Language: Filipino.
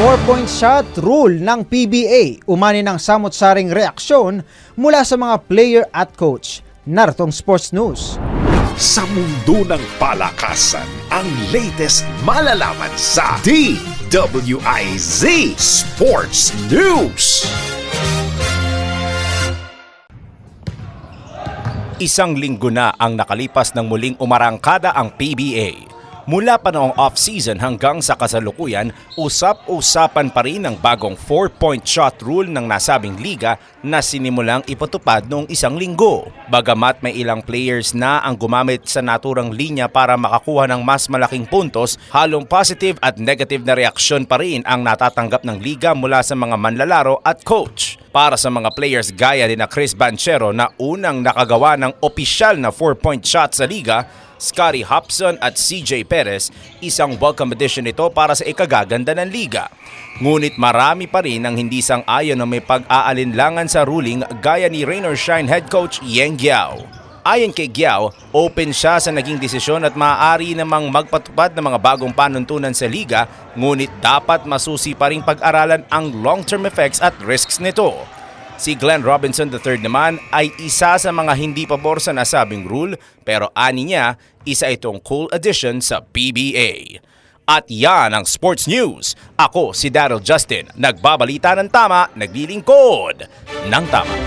Four-point shot rule ng PBA umani ng samot-saring reaksyon mula sa mga player at coach. Nartong Sports News. Sa mundo ng palakasan, ang latest malalaman sa DWIZ Sports News. Isang linggo na ang nakalipas ng muling umarangkada ang PBA. Mula pa noong off-season hanggang sa kasalukuyan, usap-usapan pa rin ang bagong 4-point shot rule ng nasabing liga na sinimulang ipatupad noong isang linggo. Bagamat may ilang players na ang gumamit sa naturang linya para makakuha ng mas malaking puntos, halong positive at negative na reaksyon pa rin ang natatanggap ng liga mula sa mga manlalaro at coach. Para sa mga players gaya ni na Chris Banchero na unang nakagawa ng opisyal na 4-point shot sa liga, Scotty Hobson at CJ Perez, isang welcome addition ito para sa ikagaganda ng liga. Ngunit marami pa rin ang hindi sang-ayon na may pag-aalinlangan sa ruling gaya ni Rainer Shine head coach Yang Giao. Ayon kay Giao, open siya sa naging desisyon at maaari namang magpatupad ng mga bagong panuntunan sa liga, ngunit dapat masusi pa rin pag-aralan ang long-term effects at risks nito. Si Glenn Robinson III naman ay isa sa mga hindi pabor sa nasabing rule pero ani niya, isa itong cool addition sa PBA. At yan ang Sports News. Ako si Daryl Justin, nagbabalita ng tama, naglilingkod ng tama.